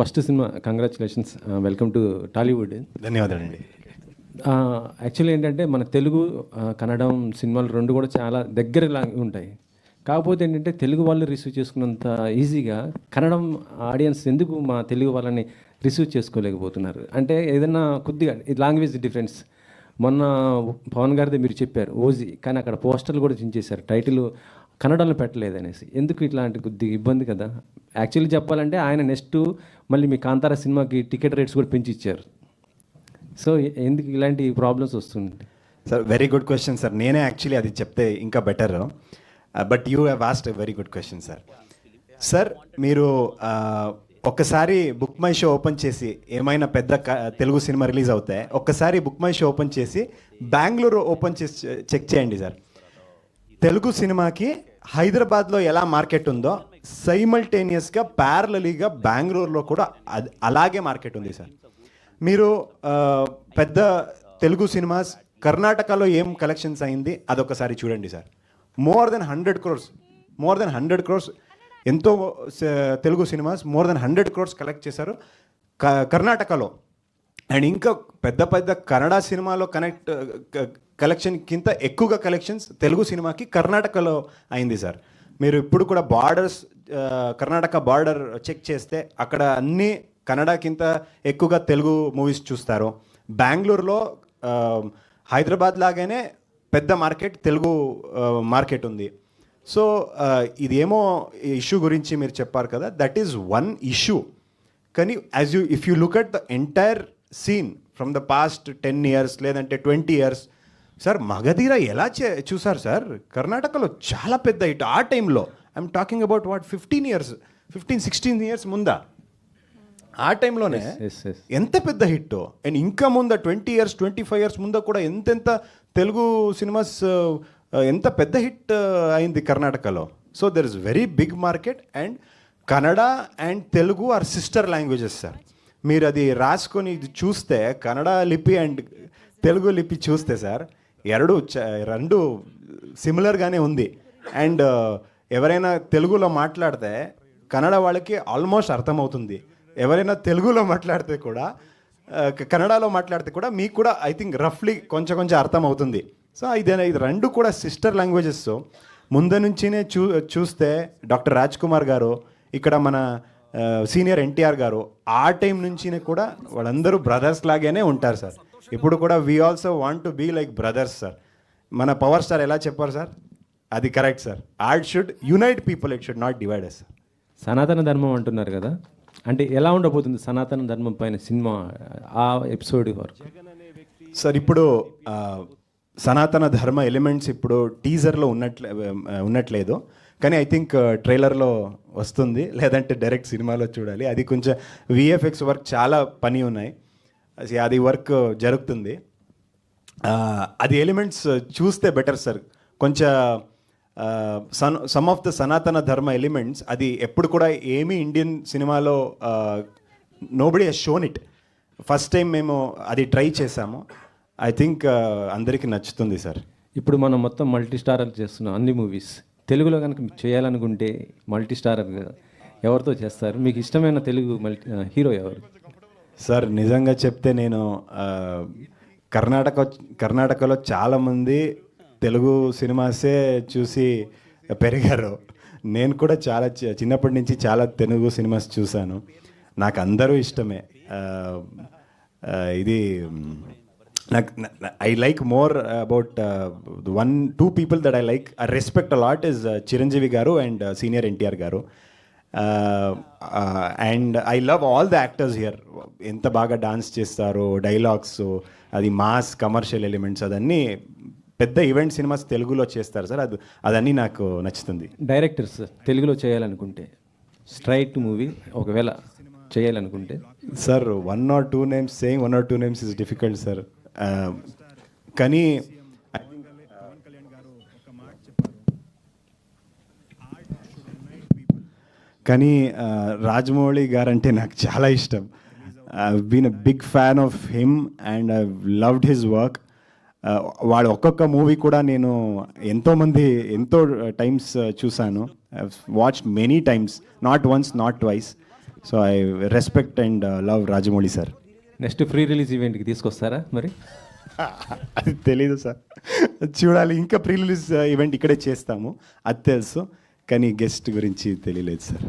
First cinema congratulations welcome to Tollywood ధన్యవాదాలండి. Actually ఏంటంటే మన తెలుగు ఆ, కన్నడం సినిమాలు రెండు కూడా చాలా దగ్గరలా ఉంటాయి. కాకపోతే ఏంటంటే తెలుగు వాళ్ళు రిసీవ్ చేసుకున్నంత ఈజీగా కన్నడం ఆడియన్స్ ఎందుకు మా తెలుగు వాళ్ళని రిసీవ్ చేసుకోలేకపోతున్నారు? అంటే ఏదైనా కొద్దిగా లాంగ్వేజ్ డిఫరెన్స్. మొన్న పవన్ గారిది మీరు చెప్పారు ఓజీ. కానీ అక్కడ పోస్టర్లు కూడా చించేశారు టైటిల్ కన్నడలో పెట్టలేదు అనేసి ఎందుకు ఇట్లాంటి కొద్దిగా ఇబ్బంది కదా? యాక్చువల్లీ చెప్పాలంటే ఆయన నెక్స్ట్ మళ్ళీ మీ కాంతార సినిమాకి టికెట్ రేట్స్ కూడా పెంచి ఇచ్చారు సో ఎందుకు ఇలాంటి ప్రాబ్లమ్స్ వస్తుంది sir very good question sir నేనే యాక్చువల్లీ అది చెప్తే ఇంకా better but you have asked very good question sir sir మీరు ఒక్కసారి బుక్ మై షో ఓపెన్ చేసి ఏమైనా పెద్ద తెలుగు సినిమా రిలీజ్ అవుతాయి ఒక్కసారి బుక్ మై షో ఓపెన్ చేసి బెంగళూరు ఓపెన్ చేసి చెక్ చేయండి సార్ తెలుగు సినిమాకి హైదరాబాద్లో ఎలా మార్కెట్ ఉందో సైమల్టేనియస్గా ప్యారలలీగా బెంగళూరులో కూడా అది అలాగే మార్కెట్ ఉంది సార్. మీరు పెద్ద తెలుగు సినిమాస్ కర్ణాటకలో ఏం కలెక్షన్స్ అయింది అదొకసారి చూడండి sir. More than hundred crores more than hundred crores ఎంతో Telugu cinemas more than hundred crores collect చేశారు. క- కర్ణాటకలో. అండ్ ఇంకా పెద్ద పెద్ద కన్నడ సినిమాలో కనెక్ట్ కలెక్షన్ కింద ఎక్కువగా కలెక్షన్స్ తెలుగు సినిమాకి కర్ణాటకలో అయింది సార్. మీరు ఇప్పుడు కూడా బార్డర్స్ కర్ణాటక బార్డర్ చెక్ చేస్తే అక్కడ అన్ని కన్నడకింత ఎక్కువగా తెలుగు మూవీస్ చూస్తారు. బెంగళూరులో హైదరాబాద్ లాగానే పెద్ద మార్కెట్ తెలుగు మార్కెట్ ఉంది. సో ఇదేమో ఇష్యూ గురించి మీరు చెప్పారు కదా దట్ ఈజ్ వన్ ఇష్యూ కానీ as you if you look at the entire scene from the past ten years లేదంటే ట్వంటీ ఇయర్స్ సార్ మగధీర ఎలా చే చూసారు సార్? కర్ణాటకలో చాలా పెద్ద హిట్. ఆ టైంలో I'm talking about what fifteen years fifteen sixteen years ముందా? ఆ టైంలోనే ఎంత పెద్ద హిట్? అండ్ ఇంకా ముంద twenty years twenty five years ముంద కూడా ఎంతెంత తెలుగు సినిమాస్ ఎంత పెద్ద హిట్ అయింది కర్ణాటకలో? So there is very big market and Kannada and Telugu are sister languages sir మీరు అది రాసుకొని ఇది చూస్తే కన్నడ లిపి అండ్ తెలుగు లిపి చూస్తే సార్ ఎరడు రెండు సిమిలర్గానే ఉంది. అండ్ uh, ఎవరైనా తెలుగులో మాట్లాడితే కన్నడ వాళ్ళకి ఆల్మోస్ట్ అర్థమవుతుంది. ఎవరైనా తెలుగులో మాట్లాడితే కూడా uh, కన్నడలో మాట్లాడితే కూడా మీకు కూడా ఐ థింక్ రఫ్లీ కొంచెం కొంచెం అర్థమవుతుంది. సో ఇది ఇది రెండు కూడా సిస్టర్ లాంగ్వేజెస్ ముందు నుంచినే చూ చూస్తే డాక్టర్ రాజ్ కుమార్ గారు ఇక్కడ మన uh, సీనియర్ ఎన్టీఆర్ గారు ఆ టైం నుంచినే కూడా వాళ్ళందరూ బ్రదర్స్ లాగానే ఉంటారు సార్. ఇప్పుడు కూడా we also want to be like brothers sir మన పవర్ స్టార్ ఎలా చెప్పారు సార్ అది correct sir art should unite people it should not divide sir Sanatana Dharma అంటున్నారు కదా. అంటే ఎలా ఉండబోతుంది సనాతన ధర్మం పైన సినిమా ఆ ఎపిసోడ్ వరకు? సార్ ఇప్పుడు సనాతన ధర్మ ఎలిమెంట్స్ ఇప్పుడు టీజర్లో ఉన్నట్లే ఉన్నట్లేదు. కానీ ఐ థింక్ ట్రైలర్లో వస్తుంది. లేదంటే డైరెక్ట్ సినిమాలో చూడాలి. అది కొంచెం విఎఫ్ఎక్స్ వర్క్ చాలా పని ఉన్నాయి. అది- వర్క్ జరుగుతుంది. అది ఎలిమెంట్స్ చూస్తే బెటర్ సార్ కొంచెం sun some of the Sanatana Dharma elements అది ఎప్పుడు కూడా ఏమీ ఇండియన్ సినిమాలో nobody has shown it first time మేము అది ట్రై చేసాము. ఐ థింక్ అందరికీ నచ్చుతుంది సార్ ఇప్పుడు మనం మొత్తం మల్టీ స్టారర్ చేస్తున్నాం అన్ని మూవీస్ తెలుగులో కనుక చేయాలనుకుంటే మల్టీ స్టారర్ ఎవరితో చేస్తారు? మీకు ఇష్టమైన తెలుగు మల్టీ హీరో ఎవరు? సార్ నిజంగా చెప్తే నేను కర్ణాటక కర్ణాటకలో చాలామంది తెలుగు సినిమాసే చూసి పెరిగారు. నేను కూడా చాలా చి- చిన్నప్పటి నుంచి చాలా తెలుగు సినిమాస్ చూశాను. నాకు అందరూ ఇష్టమే. ఇది నాకు I like more about one two people that I like I respect lot is Chiranjeevi garu and senior NTR garu. And I love all the actors here ఎంత బాగా డాన్స్ చేస్తారో డైలాగ్స్ అది మాస్ కమర్షియల్ ఎలిమెంట్స్ అదన్నీ పెద్ద event cinemas తెలుగులో చేస్తారు sir. అది అదన్నీ నాకు నచ్చుతుంది. డైరెక్టర్స్ తెలుగులో చేయాలనుకుంటే స్ట్రైట్ మూవీ ఒకవేళ చేయాలనుకుంటే. Sir one or two names saying one or two names is difficult sir కానీ కానీ రాజమౌళి గారు అంటే నాకు చాలా ఇష్టం. Been a big fan of him and I loved his work వాడు ఒక్కొక్క మూవీ కూడా నేను ఎంతోమంది ఎంతో టైమ్స్ చూశాను. Watch many times not once not twice so I respect and love Rajamouli sir. Next pre release ఈవెంట్కి తీసుకొస్తారా మరి? అది తెలీదు సార్. చూడాలి ఇంకా ప్రీ రిలీజ్ ఈవెంట్ ఇక్కడే చేస్తాము. అది తెలుసు. కానీ గెస్ట్ గురించి తెలియలేదు సార్